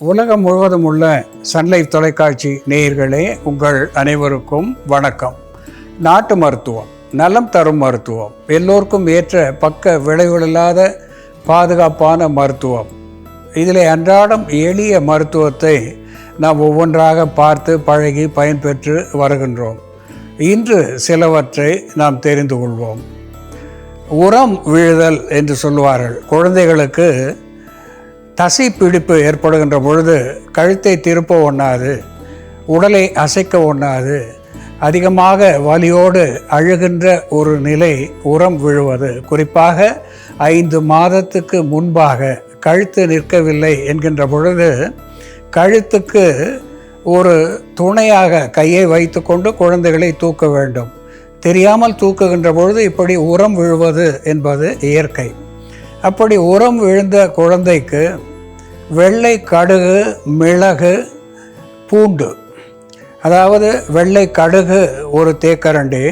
உலகம் முழுவதும் உள்ள சன்லைஃப் தொலைக்காட்சி நேயர்களே உங்கள் அனைவருக்கும் வணக்கம். நாட்டு மருத்துவம் நலம் தரும் மருத்துவம் எல்லோருக்கும் ஏற்ற பக்க விளைவுகளில்லாத பாதுகாப்பான மருத்துவம். இதில் அன்றாடம் எளிய மருத்துவத்தை நாம் ஒவ்வொன்றாக பார்த்து பழகி பயன்பெற்று வருகின்றோம். இன்று சிலவற்றை நாம் தெரிந்து கொள்வோம். உரம் விழுதல் என்று சொல்லுவார்கள். குழந்தைகளுக்கு தசை பிடிப்பு ஏற்படுகின்ற பொழுது கழுத்தை திருப்ப ஒண்ணாது உடலை அசைக்க ஒண்ணாது அதிகமாக வலியோடு அழுகின்ற ஒரு நிலை உரம் விழுவது. குறிப்பாக ஐந்து மாதத்துக்கு முன்பாக கழுத்து நிற்கவில்லை என்கின்ற பொழுது கழுத்துக்கு ஒரு துணையாக கையை வைத்துக்கொண்டு குழந்தைகளை தூக்க வேண்டும். தெரியாமல் தூக்குகின்ற பொழுது இப்படி உரம் விழுவது என்பது இயற்கை. அப்படி உரம் விழுந்த குழந்தைக்கு வெள்ளை கடுகு மிளகு பூண்டு. அதாவது வெள்ளை கடுகு ஒரு தேக்கரண்டி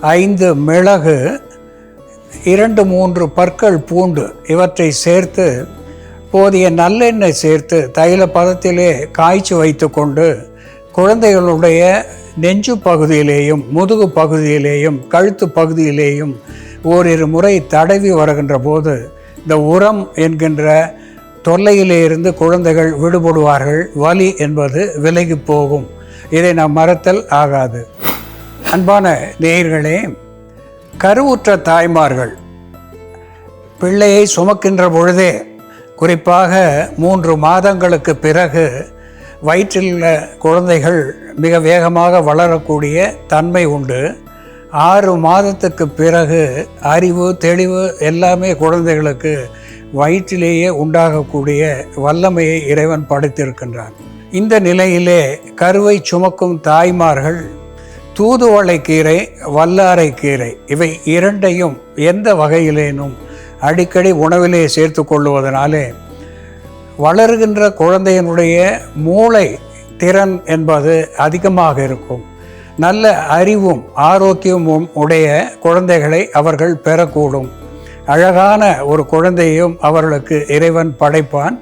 ஐந்து மிளகு இரண்டு மூன்று பற்கள் பூண்டு. இவற்றை சேர்த்து போதிய நல்லெண்ணெய் சேர்த்து தைல பதத்திலே காய்ச்சி வைத்துக்கொண்டு குழந்தைகளுடைய நெஞ்சு பகுதியிலேயும் முதுகு பகுதியிலேயும் கழுத்து பகுதியிலேயும் ஓரிரு முறை தடவி வருகின்ற போது இந்த உரம் என்கின்ற தொல்லையிலே இருந்து குழந்தைகள் விடுபடுவார்கள். வலி என்பது விலகி போகும். இதை நாம் மறத்தல் ஆகாது. அன்பான நேயர்களே கருவுற்ற தாய்மார்கள் பிள்ளையை சுமக்கின்ற பொழுதே குறிப்பாக மூன்று மாதங்களுக்கு பிறகு வயிற்றில் உள்ள குழந்தைகள் மிக வேகமாக வளரக்கூடிய தன்மை உண்டு. ஆறு மாதத்துக்கு பிறகு அறிவு தெளிவு எல்லாமே குழந்தைகளுக்கு வயிற்றிலேயே உண்டாகக்கூடிய வல்லமையை இறைவன் படைத்திருக்கின்றான். இந்த நிலையிலே கருவை சுமக்கும் தாய்மார்கள் தூதுவளை கீரை வல்லாரை கீரை இவை இரண்டையும் எந்த வகையிலேனும் அடிக்கடி உணவிலே சேர்த்து கொள்ளுவதனாலே வளர்கின்ற குழந்தையினுடைய மூளை திறன் என்பது அதிகமாக இருக்கும். நல்ல அறிவும் ஆரோக்கியமும் உடைய குழந்தைகளை அவர்கள் பெறக்கூடும். அழகான ஒரு குழந்தையும் அவர்களுக்கு இறைவன் படைப்பான்.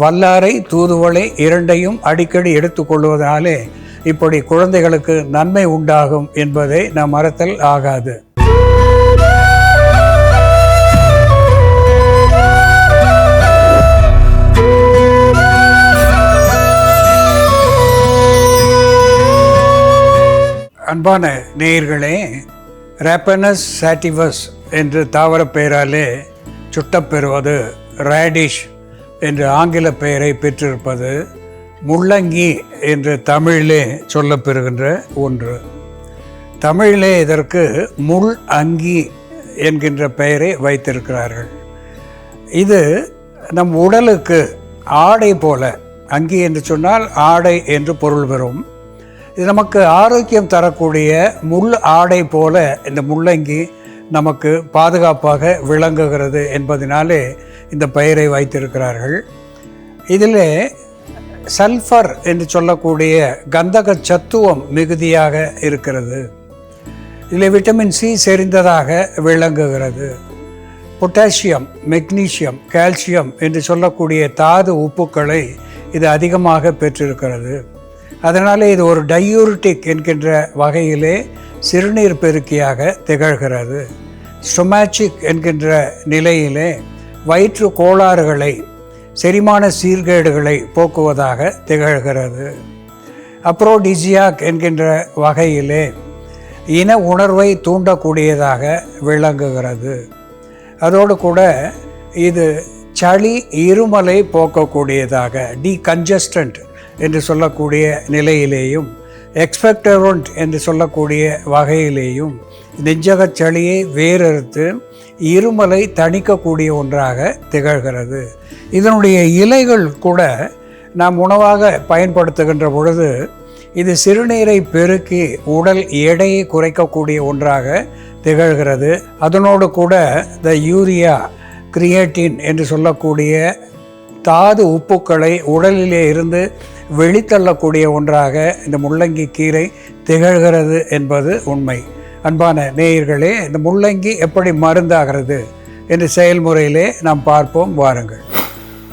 வல்லாரை தூதுவளை இரண்டையும் அடிக்கடி எடுத்துக்கொள்வதனாலே இப்படி குழந்தைகளுக்கு நன்மை உண்டாகும் என்பதை நாம் மறத்தல் ஆகாது. அன்பான நேயர்களே ரேப்பனஸ் சாட்டிவஸ் என்று தாவர பெயராலே சுட்டப்பெறுவது ரேடிஷ் என்று ஆங்கில பெயரை பெற்றிருப்பது முள்ளங்கி என்று தமிழிலே சொல்லப்பெறுகின்ற ஒன்று. தமிழிலே இதற்கு முள் அங்கி என்கின்ற பெயரை வைத்திருக்கிறார்கள். இது நம் உடலுக்கு ஆடை போல அங்கி என்று சொன்னால் ஆடை என்று பொருள் பெறும். இது நமக்கு ஆரோக்கியம் தரக்கூடிய முள் ஆடை போல இந்த முள்ளங்கி நமக்கு பாதுகாப்பாக விளங்குகிறது என்பதனாலே இந்த பெயரை வைத்திருக்கிறார்கள். இதில் சல்ஃபர் என்று சொல்லக்கூடிய கந்தக சத்துவம் மிகுதியாக இருக்கிறது. இதில் விட்டமின் சி செறிந்ததாக விளங்குகிறது. பொட்டாசியம் மெக்னீசியம் கால்சியம் என்று சொல்லக்கூடிய தாது உப்புக்களை இது அதிகமாக பெற்றிருக்கிறது. அதனால் இது ஒரு டையூரிட்டிக் என்கின்ற வகையிலே சிறுநீர் பெருக்கியாக திகழ்கிறது. ஸ்டொமாச்சிக் என்கின்ற நிலையிலே வயிற்று கோளாறுகளை செரிமான சீர்கேடுகளை போக்குவதாக திகழ்கிறது. அப்ரோடிசியாக் என்கின்ற வகையிலே இன உணர்வை தூண்டக்கூடியதாக விளங்குகிறது. அதோடு கூட இது சளி இருமலை போக்கக்கூடியதாக டீகன்ஜஸ்டன்ட் என்று சொல்லக்கூடிய நிலையிலேயும் எக்ஸ்பெக்டரோன்ட் என்று சொல்லக்கூடிய வகையிலேயும் நெஞ்சகச் சளியை வேறறுத்து இருமலை தணிக்கக்கூடிய ஒன்றாக திகழ்கிறது. இதனுடைய இலைகள் கூட நாம் உணவாக பயன்படுத்துகின்ற பொழுது இது சிறுநீரை பெருக்கி உடல் எடையை குறைக்கக்கூடிய ஒன்றாக திகழ்கிறது. அதனோடு கூட த யூரியா கிரியேட்டின் என்று சொல்லக்கூடிய தாது உப்புக்களை உடலிலே இருந்து வெளித்தள்ளக்கூடிய ஒன்றாக இந்த முள்ளங்கி கீரை திகழ்கிறது என்பது உண்மை. அன்பான நேயர்களே இந்த முள்ளங்கி எப்படி மருந்தாகிறது என்று செயல்முறையிலே நாம் பார்ப்போம் வாருங்கள்.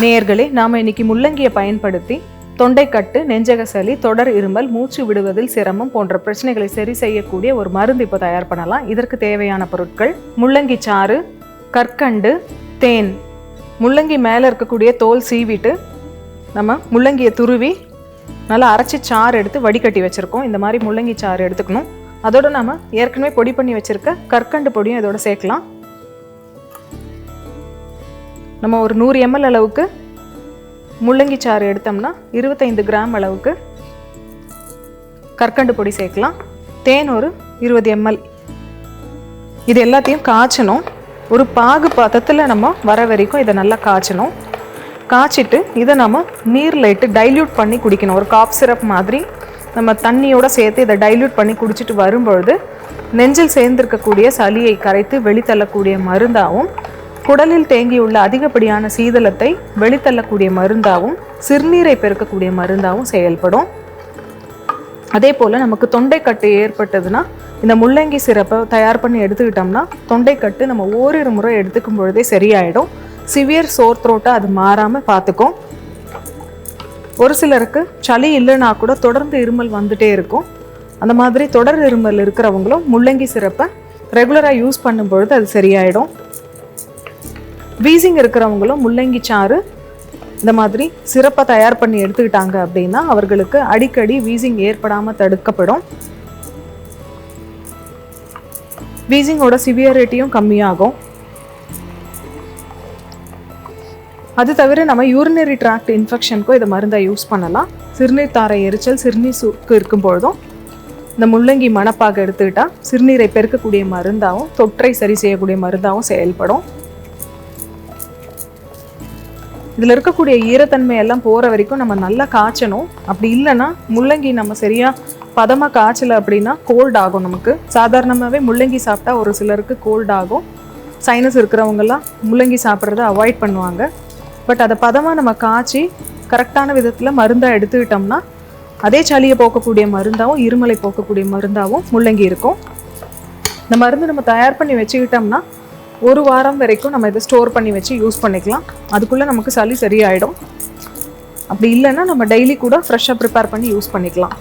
நேயர்களே நாம் இன்னைக்கு முள்ளங்கியை பயன்படுத்தி தொண்டைக்கட்டு நெஞ்சக சளி தொடர் இருமல் மூச்சு விடுவதில் சிரமம் போன்ற பிரச்சனைகளை சரி செய்யக்கூடிய ஒரு மருந்து இப்போ தயார் பண்ணலாம். இதற்கு தேவையான பொருட்கள் முள்ளங்கி சாறு கற்கண்டு தேன். முள்ளங்கி மேலே இருக்கக்கூடிய தோல் சீவிட்டு நம்ம முள்ளங்கியை துருவி நல்லா அரைச்சி சாறு எடுத்து வடிகட்டி வச்சுருக்கோம். இந்த மாதிரி முள்ளங்கி சாறு எடுத்துக்கணும். அதோட நம்ம ஏற்கனவே பொடி பண்ணி வச்சுருக்க கற்கண்டு பொடியும் இதோட சேர்க்கலாம். நம்ம ஒரு நூறு எம்எல் அளவுக்கு முள்ளங்கி சாறு எடுத்தோம்னா இருபத்தைந்து கிராம் அளவுக்கு கற்கண்டு பொடி சேர்க்கலாம். தேன் ஒரு இருபது எம்எல் இது எல்லாத்தையும் காய்ச்சணும். ஒரு பாகு பதத்தில் நம்ம வர வரைக்கும் இதை நல்லா காய்ச்சணும். காய்ச்சிட்டு இதை நம்ம நீரில் இட்டு டைல்யூட் பண்ணி குடிக்கணும். ஒரு காப் சிரப் மாதிரி நம்ம தண்ணியோட சேர்த்து இதை டைல்யூட் பண்ணி குடிச்சிட்டு வரும்பொழுது நெஞ்சில் சேர்ந்திருக்கக்கூடிய சளியை கரைத்து வெளித்தள்ளக்கூடிய மருந்தாகவும் குடலில் தேங்கியுள்ள அதிகப்படியான சீதளத்தை வெளித்தள்ளக்கூடிய மருந்தாகவும் சிறுநீரை பெருக்கக்கூடிய மருந்தாகவும் செயல்படும். அதே போல் நமக்கு தொண்டைக்கட்டு ஏற்பட்டதுன்னா இந்த முள்ளங்கி சிரப்பை தயார் பண்ணி எடுத்துக்கிட்டோம்னா தொண்டைக்கட்டு நம்ம ஓரிரு முறை எடுத்துக்கும் பொழுதே சரியாயிடும். சிவியர் சோர் த்ரோட்டை அது மாறாமல் பார்த்துக்கும் ஒரு சிலருக்கு சளி இல்லைன்னா கூட தொடர்ந்து இருமல் வந்துட்டே இருக்கும். அந்த மாதிரி தொடர் இருமல் இருக்கிறவங்களும் முள்ளங்கி சிறப்பை ரெகுலராக யூஸ் பண்ணும்பொழுது அது சரியாயிடும். வீசிங் இருக்கிறவங்களும் முள்ளங்கி சாறு இந்த மாதிரி சிறப்பை தயார் பண்ணி எடுத்துக்கிட்டாங்க அப்படின்னா அவர்களுக்கு அடிக்கடி வீசிங் ஏற்படாமல் தடுக்கப்படும். வீசிங்கோட சிவியரிட்டியும் கம்மியாகும். அது தவிர நம்ம யூரினரி ட்ராக்ட் இன்ஃபெக்ஷனுக்கும் இதை மருந்தை யூஸ் பண்ணலாம். சிறுநீர் தாரை எரிச்சல் சிறுநீர் சுக்கு இருக்கும் பொழுதும் இந்த முள்ளங்கி மணப்பாக எடுத்துக்கிட்டால் சிறுநீரை பெருக்கக்கூடிய மருந்தாகவும் தொற்றை சரி செய்யக்கூடிய மருந்தாகவும் செயல்படும். இதில் இருக்கக்கூடிய ஈரத்தன்மை எல்லாம் போகிற வரைக்கும் நம்ம நல்லா காய்ச்சணும். அப்படி இல்லைன்னா முள்ளங்கி நம்ம சரியாக பதமாக காய்ச்சல அப்படின்னா கோல்ட் ஆகும் நமக்கு. சாதாரணமாகவே முள்ளங்கி சாப்பிட்டா ஒரு சிலருக்கு கோல்ட் ஆகும். சைனஸ் இருக்கிறவங்கெல்லாம் முள்ளங்கி சாப்பிட்றத அவாய்ட் பண்ணுவாங்க. பட் அதை பதமாக நம்ம காய்ச்சி கரெக்டான விதத்தில் மருந்தாக எடுத்துக்கிட்டோம்னா அதே சளியை போக்கக்கூடிய மருந்தாகவும் இருமலை போக்கக்கூடிய மருந்தாகவும் முள்ளங்கி இருக்கும். இந்த மருந்து நம்ம தயார் பண்ணி வச்சுக்கிட்டோம்னா ஒரு வாரம் வரைக்கும் நம்ம இதை ஸ்டோர் பண்ணி வச்சு யூஸ் பண்ணிக்கலாம். அதுக்குள்ளே நமக்கு சளி சரியாயிடும். அப்படி இல்லைன்னா நம்ம டெய்லி கூட ஃப்ரெஷ்ஷாக ப்ரிப்பேர் பண்ணி யூஸ் பண்ணிக்கலாம்.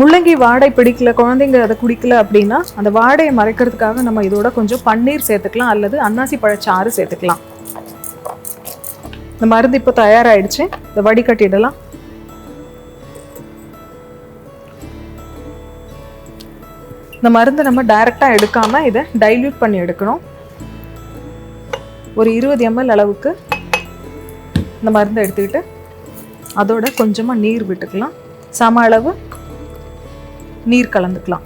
முள்ளங்கி வாடை பிடிக்கல குழந்தைங்க அதை குடிக்கல அப்படின்னா அந்த வாடையை மறைக்கிறதுக்காக நம்ம இதோட கொஞ்சம் பன்னீர் சேர்த்துக்கலாம் அல்லது அன்னாசி பழச்சாறு சேர்த்துக்கலாம். இந்த மருந்து இப்போ தயாராகிடுச்சு இதை வடிகட்டிடலாம். இந்த மருந்தை நம்ம டைரெக்டாக எடுக்காமல் இதை டைல்யூட் பண்ணி எடுக்கணும். ஒரு இருபது எம்எல் அளவுக்கு இந்த மருந்தை எடுத்துக்கிட்டு அதோட கொஞ்சமாக நீர் விட்டுக்கலாம். சம அளவு நீர் கலந்துக்கலாம்.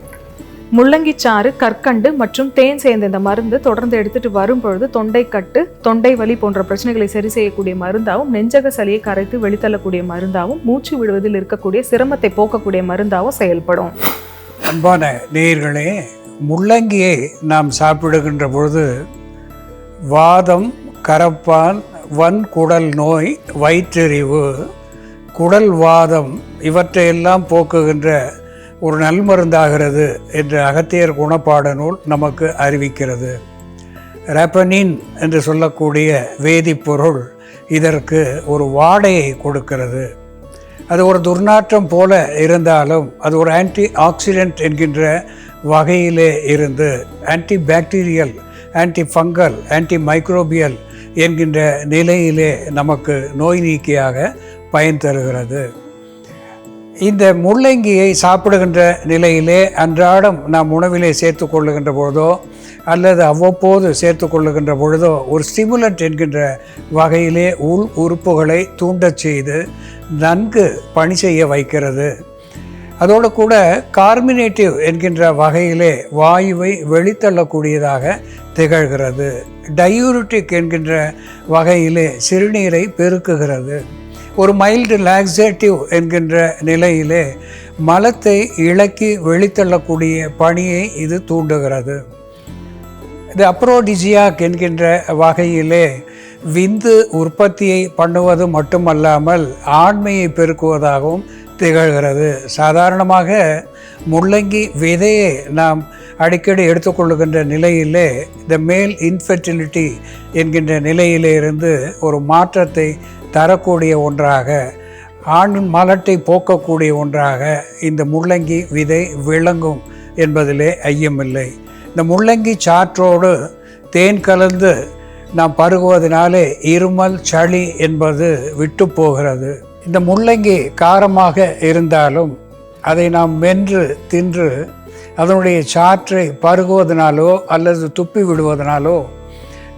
முள்ளங்கி சாறு கற்கண்டு மற்றும் தேன் சேர்ந்த இந்த மருந்து தொடர்ந்து எடுத்துட்டு வரும்பொழுது தொண்டைக்கட்டு தொண்டை வலி போன்ற பிரச்சனைகளை சரி செய்யக்கூடிய மருந்தாகவும் நெஞ்சக சளியை கரைத்து வெளித்தள்ளக்கூடிய மருந்தாகவும் மூச்சு விடுவதில் இருக்கக்கூடிய சிரமத்தை போக்கக்கூடிய மருந்தாகவும் செயல்படும். அன்பான நேயர்களே முள்ளங்கியை நாம் சாப்பிடுகின்ற பொழுது வாதம் கரப்பான் வன்குடல் நோய் வயிற்றெறிவு குடல் வாதம் இவற்றையெல்லாம் போக்குகின்ற ஒரு நல்மருந்தாகிறது என்று அகத்தியர் குணப்பாட நூல் நமக்கு அறிவிக்கிறது. ரெப்பனின் என்று சொல்லக்கூடிய வேதிப்பொருள் இதற்கு ஒரு வாடையை கொடுக்கிறது. அது ஒரு துர்நாற்றம் போல இருந்தாலும் அது ஒரு ஆன்டி ஆக்சிடென்ட் என்கின்ற வகையிலே இருந்து anti bacterial anti fungal anti microbial என்கின்ற நிலையிலே நமக்கு நோய் நீக்கியாக பயன் தருகிறது. இந்த முள்ளங்கியை சாப்பிடுகின்ற நிலையிலே அன்றாடம் நாம் உணவிலே சேர்த்து கொள்ளுகின்ற பொழுதோ அல்லது அவ்வப்போது சேர்த்து கொள்ளுகின்ற பொழுதோ ஒரு ஸ்டிமுலண்ட் என்கின்ற வகையிலே உள் உறுப்புகளை தூண்டச் செய்து நன்கு பணி செய்ய வைக்கிறது. அதோடு கூட கார்மினேட்டிவ் என்கின்ற வகையிலே வாயுவை வெளித்தள்ளக்கூடியதாக திகழ்கிறது. டயூரிட்டிக் என்கின்ற வகையிலே சிறுநீரை பெருக்குகிறது. ஒரு மைல்டு லாக்ஸேட்டிவ் என்கின்ற நிலையிலே மலத்தை இழக்கி வெளித்தள்ளக்கூடிய பணியை இது தூண்டுகிறது. இது அப்ரோடிஜியாக் என்கின்ற வகையிலே விந்து உற்பத்தியை பண்ணுவது மட்டுமல்லாமல் ஆண்மையை பெருக்குவதாகவும் திகழ்கிறது. சாதாரணமாக முள்ளங்கி விதையை நாம் அடிக்கடி எடுத்துக்கொள்ளுகின்ற நிலையிலே இந்த மேல் இன்ஃபெர்டிலிட்டி என்கின்ற நிலையிலே இருந்து ஒரு மாற்றத்தை தரக்கூடிய ஒன்றாக ஆண் மலட்டை போக்கக்கூடிய ஒன்றாக இந்த முள்ளங்கி விதை விளங்கும் என்பதிலே ஐயமில்லை. இந்த முள்ளங்கி சாற்றோடு தேன் கலந்து நாம் பருகுவதனாலே இருமல் சளி என்பது விட்டு போகிறது. இந்த முள்ளங்கி காரமாக இருந்தாலும் அதை நாம் மென்று தின்று அதனுடைய சாற்றை பருகுவதனாலோ அல்லது துப்பி விடுவதனாலோ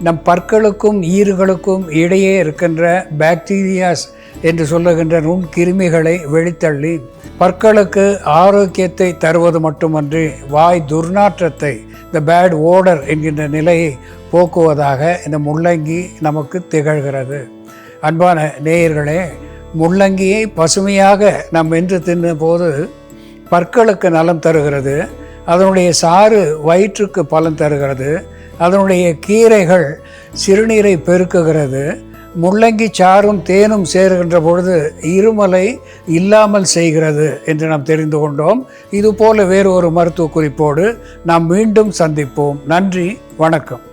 நம் பற்களுக்கும் ஈறுகளுக்கும் இடையே இருக்கின்ற பாக்டீரியாஸ் என்று சொல்லுகின்ற நுண்கிருமிகளை வெளித்தள்ளி பற்களுக்கு ஆரோக்கியத்தை தருவது மட்டுமன்றி வாய் துர்நாற்றத்தை த பேட் ஓடர் என்கின்ற நிலையை போக்குவதாக இந்த முள்ளங்கி நமக்கு திகழ்கிறது. அன்பான நேயர்களே முள்ளங்கியை பசுமையாக நாம் வென்று தின்ன போது பற்களுக்கு நலம் தருகிறது அதனுடைய சாறு வயிற்றுக்கு பலன் தருகிறது அதனுடைய கீரைகள் சிறுநீரை பெருக்குகிறது. முள்ளங்கி சாறும் தேனும் சேருகின்ற பொழுது இருமலை இல்லாமல் செய்கிறது என்று நாம் தெரிந்து கொண்டோம். இதுபோல வேறு ஒரு மருத்துவ குறிப்போடு நாம் மீண்டும் சந்திப்போம். நன்றி வணக்கம்.